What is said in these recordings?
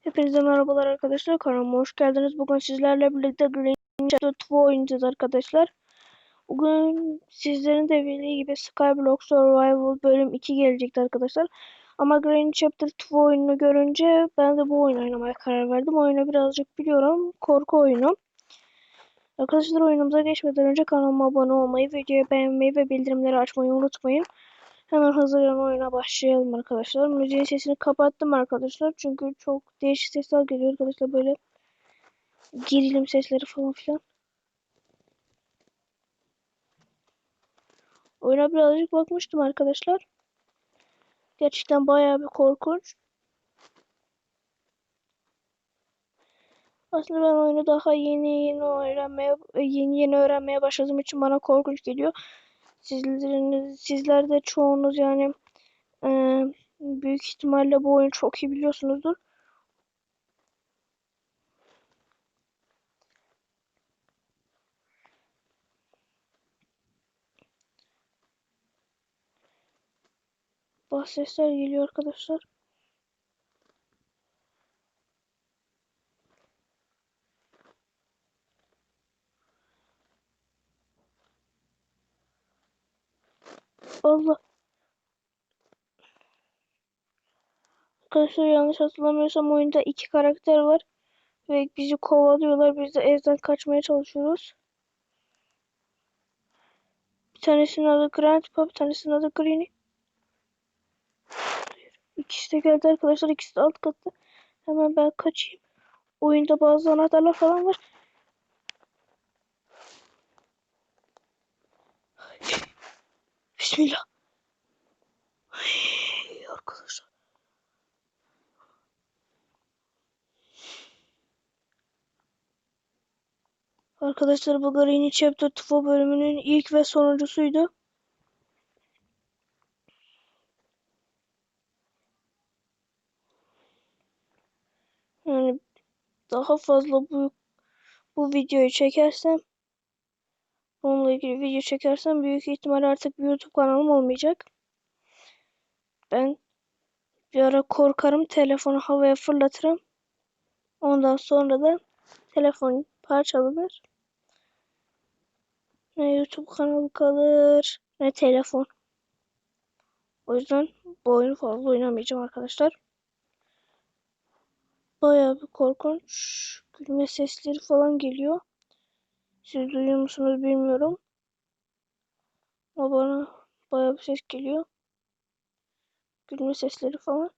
Hepinize merhabalar arkadaşlar. Kanalıma hoş geldiniz. Bugün sizlerle birlikte Green Chapter 2 oynayacağız arkadaşlar. Bugün sizlerin de bildiği gibi Skyblock Survival bölüm 2 gelecekti arkadaşlar. Ama Green Chapter 2 oyununu görünce ben de bu oyunu oynamaya karar verdim. Oyunu birazcık biliyorum. Korku oyunu. Arkadaşlar oyunumuza geçmeden önce kanalıma abone olmayı, videoyu beğenmeyi ve bildirimleri açmayı unutmayın. Hemen hızlıca oyuna başlayalım arkadaşlar. Müziğin sesini kapattım arkadaşlar. Çünkü çok değişik sesler geliyor arkadaşlar. Böyle gerilim sesleri falan filan. Oyuna birazcık bakmıştım arkadaşlar. Gerçekten bayağı bir korkunç. Aslında ben oyunu daha yeni yeni öğrenmeye yeni yeni öğrenmeye başladığım için bana korkunç geliyor. Sizlerin sizler de çoğunuz yani e, büyük ihtimalle bu oyunu çok iyi biliyorsunuzdur. Bas sesler geliyor arkadaşlar. Allah. Arkadaşlar yanlış hatırlamıyorsam oyunda iki karakter var. Ve bizi kovalıyorlar. Biz de evden kaçmaya çalışıyoruz. Bir tanesinin adı Grandpa, bir tanesinin adı Greeny. İkisi de geldi arkadaşlar. İkisi de alt katta. Hemen ben kaçayım. Oyunda bazı anahtarlar falan var. Bismillah. Ay, arkadaşlar. Arkadaşlar bu Greeny Chapter 2 bölümünün ilk ve sonuncusuydu. Yani daha fazla bu bu videoyu çekersem onunla ilgili video çekersem büyük ihtimal artık bir YouTube kanalım olmayacak. Ben bir ara korkarım telefonu havaya fırlatırım. Ondan sonra da telefon parçalanır. Ne YouTube kanalı kalır ne telefon. O yüzden bu oyunu fazla oynamayacağım arkadaşlar. Bayağı bir korkunç gülme sesleri falan geliyor. Siz duyuyor musunuz bilmiyorum. Ama bana bayağı bir ses geliyor. Gülme sesleri falan.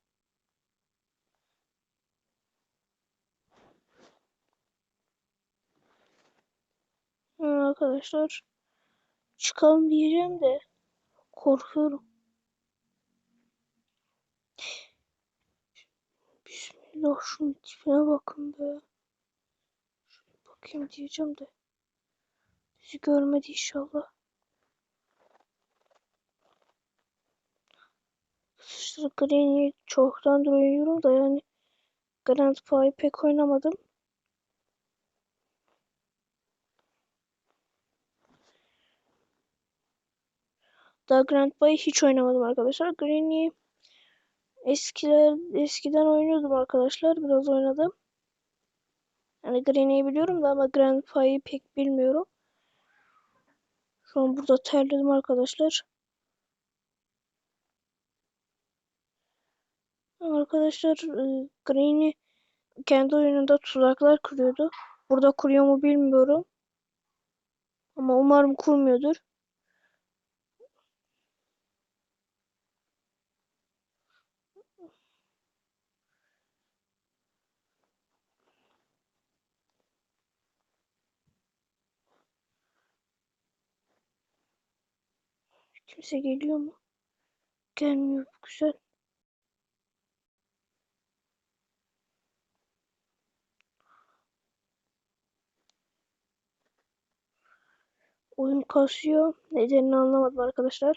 Ha, arkadaşlar çıkalım diyeceğim de korkuyorum. Bismillah şunun tipine bakın be. Şöyle bakayım diyeceğim de. Bizi görmedi inşallah. Arkadaşlar Green'i çoktandır oynuyorum da yani Grandpa'yı pek oynamadım. Daha Grandpa'yı hiç oynamadım arkadaşlar. Green'i eskiler eskiden oynuyordum arkadaşlar. Biraz oynadım. Yani Green'i biliyorum da ama Grandpa'yı pek bilmiyorum. Şu an burada terledim arkadaşlar. Arkadaşlar e, Green'i kendi oyununda tuzaklar kuruyordu. Burada kuruyor mu bilmiyorum. Ama umarım kurmuyordur. Kimse geliyor mu? Gelmiyor. Güzel. Oyun kasıyor. Nedenini anlamadım arkadaşlar.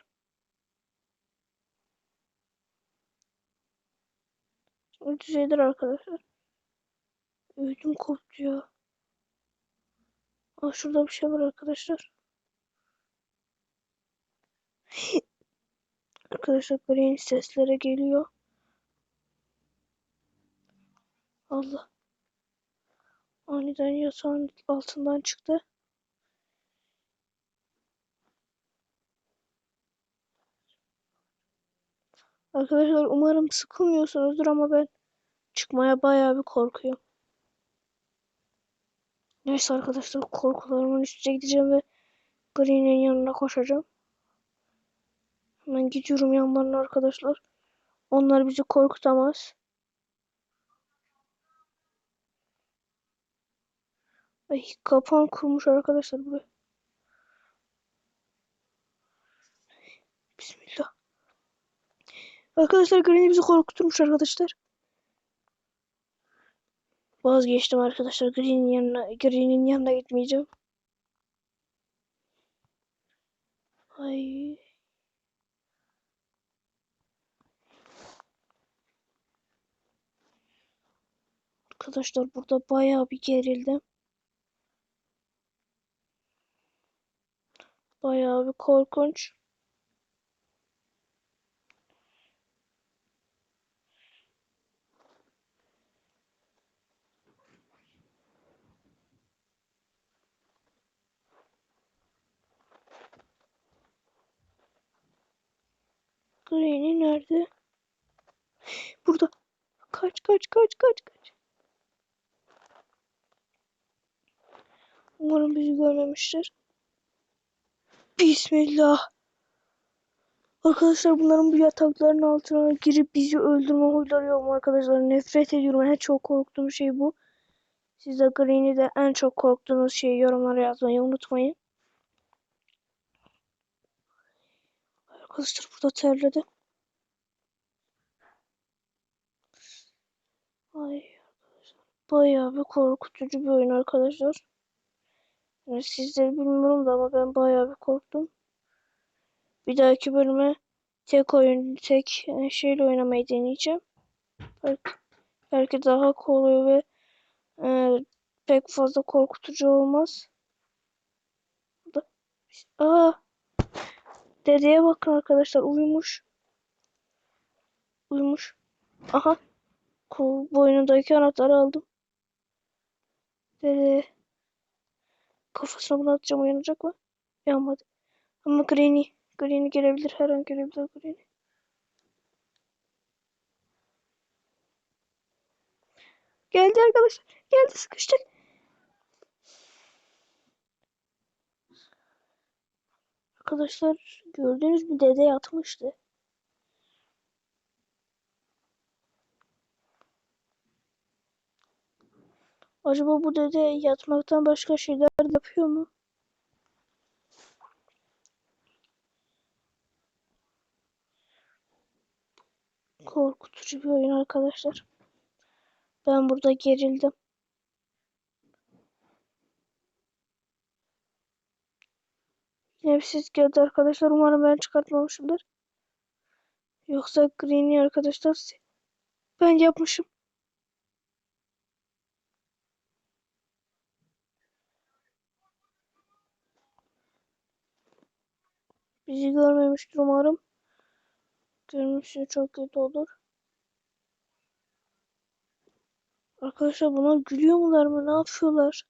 Düzelir arkadaşlar. Ödüm koptu ya. Aa, şurada bir şey var arkadaşlar. Arkadaşlar Green seslere geliyor. Allah. Aniden yatağın altından çıktı. Arkadaşlar umarım sıkılmıyorsunuzdur ama ben çıkmaya bayağı bir korkuyorum. Neyse arkadaşlar korkularımın üstüne gideceğim ve Green'in yanına koşacağım. Hemen gidiyorum yanlarına arkadaşlar. Onlar bizi korkutamaz. Ay kapan kurmuş arkadaşlar buraya. Bismillah. Arkadaşlar Granny bizi korkuturmuş arkadaşlar. Vazgeçtim arkadaşlar. Green'in yanına, Green'in yanına gitmeyeceğim. Ay. Arkadaşlar burada bayağı bir gerildim. Bayağı bir korkunç. Granny nerede? Burada. Kaç kaç kaç kaç kaç. Umarım bizi görmemiştir. Bismillah. Arkadaşlar bunların bu yatakların altına girip bizi öldürme huyları yok mu arkadaşlar? Nefret ediyorum. En çok korktuğum şey bu. Siz de Green'i en çok korktuğunuz şeyi yorumlara yazmayı unutmayın. Arkadaşlar burada terledi. Ay arkadaşlar. Bayağı bir korkutucu bir oyun arkadaşlar. Yani sizleri bilmiyorum da ama ben bayağı bir korktum. Bir dahaki bölüme tek oyun, tek e, şeyle oynamayı deneyeceğim. Belki, belki daha kolay ve e, pek fazla korkutucu olmaz. Burada. Aa! Dedeye bakın arkadaşlar uyumuş. Uyumuş. Aha. Boynundaki anahtarı aldım. Dede. Kafasına bunu atacağım uyanacak mı? Uyanmadı. Ama Granny. Granny gelebilir. Her an gelebilir Granny. Geldi arkadaşlar. Geldi sıkıştık. Arkadaşlar gördüğünüz bir dede yatmıştı. Acaba bu dede yatmaktan başka şeyler yapıyor mu? Korkutucu bir oyun arkadaşlar. Ben burada gerildim. Yine bir geldi arkadaşlar. Umarım ben çıkartmamışımdır. Yoksa Green'i arkadaşlar ben yapmışım. Bizi görmemiştir umarım. Görmüşse çok kötü olur. Arkadaşlar bunlar gülüyor mular mı? Ne yapıyorlar?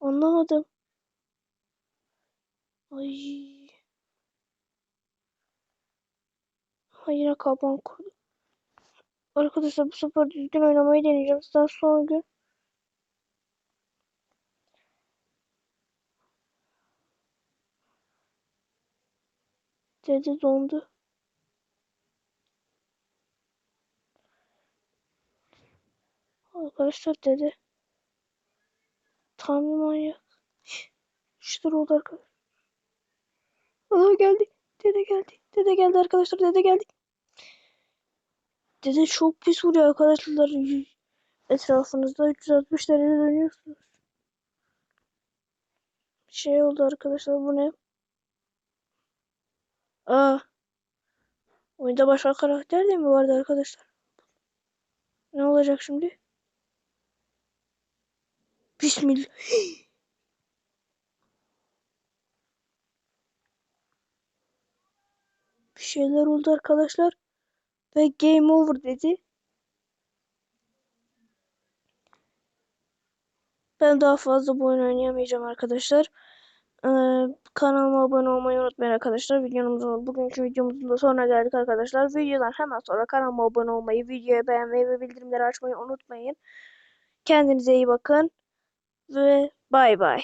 Anlamadım. Ay. Ha yine kapan kurdu. Arkadaşlar bu sefer düzgün oynamayı deneyeceğim. Sizden son gün. Dede dondu. Arkadaşlar dede. Tam bir manyak. İşte oldu arkadaşlar. Aa geldi. Dede geldi. Dede geldi arkadaşlar. Dede geldi. Dede çok pis vuruyor arkadaşlar. Etrafınızda 360 derece dönüyorsunuz. Şey oldu arkadaşlar bu ne? Aa. Oyunda başka karakter de mi vardı arkadaşlar? Ne olacak şimdi? Bismillah. Bir şeyler oldu arkadaşlar. Ve game over dedi. Ben daha fazla bu oyun oynayamayacağım arkadaşlar. Ee, kanalıma abone olmayı unutmayın arkadaşlar. Videomuzun, bugünkü videomuzun da sonuna geldik arkadaşlar. Videodan hemen sonra kanalıma abone olmayı, videoyu beğenmeyi ve bildirimleri açmayı unutmayın. Kendinize iyi bakın ve bay bay.